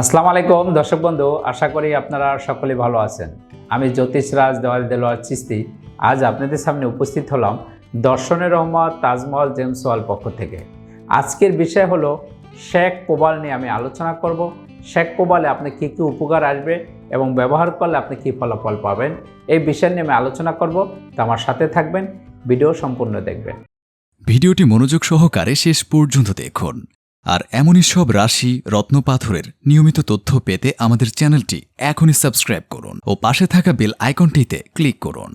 আসসালামু আলাইকুম, দর্শক বন্ধু, আশা করি আপনারা সকলে ভালো আছেন। আমি জ্যোতিষরাজ দেওয়াল দেলোয়ার চিস্তি আজ আপনাদের সামনে উপস্থিত হলাম দর্শনের রহমত তাজমহল জেমস ওয়াল পক্ষ থেকে। আজকের বিষয় হলো শেখ কোবাল নিয়ে আমি আলোচনা করব। শেখ কোবালে আপনি কী কী উপকার আসবে এবং ব্যবহার করলে আপনি কী ফলাফল পাবেন, এই বিষয় নিয়ে আমি আলোচনা করব। তো আমার সাথে থাকবেন, ভিডিও সম্পূর্ণ দেখবেন। ভিডিওটি মনোযোগ সহকারে শেষ পর্যন্ত দেখুন। আর এমনই সব রাশি রত্নপাথরের নিয়মিত তথ্য পেতে আমাদের চ্যানেলটি এখনই সাবস্ক্রাইব করুন ও পাশে থাকা বেল আইকনটিতে ক্লিক করুন।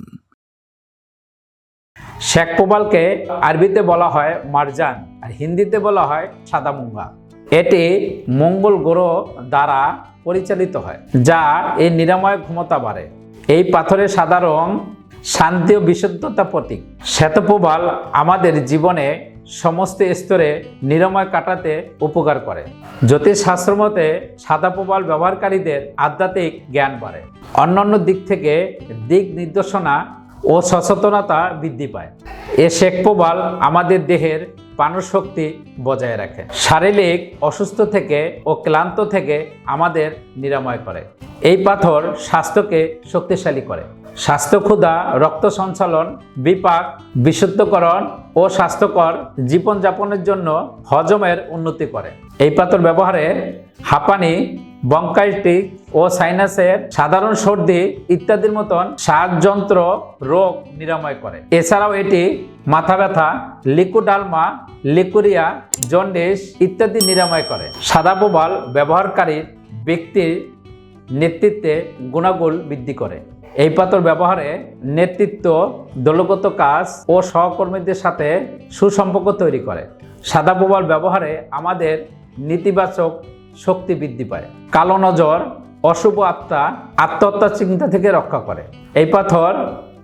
শেখ কোবালকে আরবিতে বলা হয় মারজান, আর হিন্দিতে বলা হয় সাদা মুঙ্গা এটি মঙ্গল গ্রহ দ্বারা পরিচালিত হয়, যা এই নিরাময় ক্ষমতা বাড়ে। এই পাথরের সাদা রং শান্তি ও বিশুদ্ধতা প্রতীক। শ্বেতপ্রবাল আমাদের জীবনে সমস্ত স্তরে নিরাময় কাটাতে উপকার করে। জ্যোতিষশাস্ত্র মতে সাদা প্রবাল ব্যবহারকারীদের আধ্যাত্মিক জ্ঞান বাড়ে। অন্যান্য দিক থেকে দিক নির্দেশনা ও সচেতনতা বৃদ্ধি পায়। এ শেখ প্রবাল আমাদের দেহের প্রাণশক্তি বজায় রাখে। শারীরিক অসুস্থ থেকে ও ক্লান্ত থেকে আমাদের নিরাময় করে। এই পাথর স্বাস্থ্যকে শক্তিশালী করে। স্বাস্থ্য ক্ষুধা রক্ত সঞ্চালন বিপাক, বিশুদ্ধকরণ ও স্বাস্থ্যকর জীবনযাপনের জন্য হজমের উন্নতি করে। এই পাথর ব্যবহারে হাঁপানি বঙ্কাইটিক ও সাইনাসের সাধারণ সর্দি ইত্যাদির মতন শ্বাসযন্ত্র রোগ নিরাময় করে। এছাড়াও এটি মাথা ব্যথা, লিকুডালমা, লিকুরিয়া, জন্ডিস ইত্যাদি নিরাময় করে। সাদা প্রবাল ব্যবহারকারীর ব্যক্তির নেতৃত্বে গুণাগুণ বৃদ্ধি করে। এই পাথর ব্যবহারে নেতৃত্ব, দলগত কাজ ও সহকর্মীদের সাথে সুসম্পর্ক তৈরি করে। সাদা প্রবাল ব্যবহারে আমাদের নেতিবাচক শক্তি বৃদ্ধি পায়। কালো নজর, অশুভ আত্মা, আত্মহত্যার চিন্তা থেকে রক্ষা করে। এই পাথর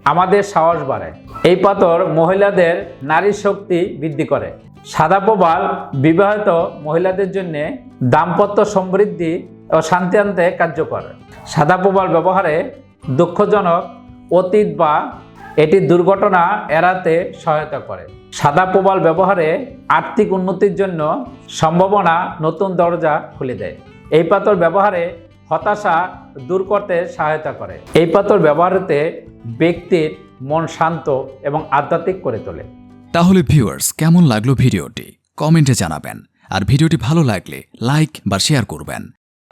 আমাদের সাহস বাড়ায়। এই পাথর মহিলাদের নারী শক্তি বৃদ্ধি করে। সাদা প্রবাল বিবাহিত মহিলাদের জন্য দাম্পত্য সমৃদ্ধি ও শান্তি আনতে কার্যকর। সাদা প্রবাল ব্যবহারে দুঃখজনক অতীত বা এটি দুর্ঘটনা এড়াতে সহায়তা করে। সাদা প্রবাল ব্যবহারে আর্থিক উন্নতির জন্য সম্ভাবনা নতুন দরজা খুলে দেয়। এই পাথর ব্যবহারে হতাশা দূর করতে সহায়তা করে। এই পাথর ব্যবহারেতে ব্যক্তির মন শান্ত এবং আধ্যাত্মিক করে তোলে। তাহলে ভিউয়ার্স কেমন লাগল ভিডিওটি? কমেন্টে জানাবেন। আর ভিডিওটি ভালো লাগলে লাইক বা শেয়ার করবেন।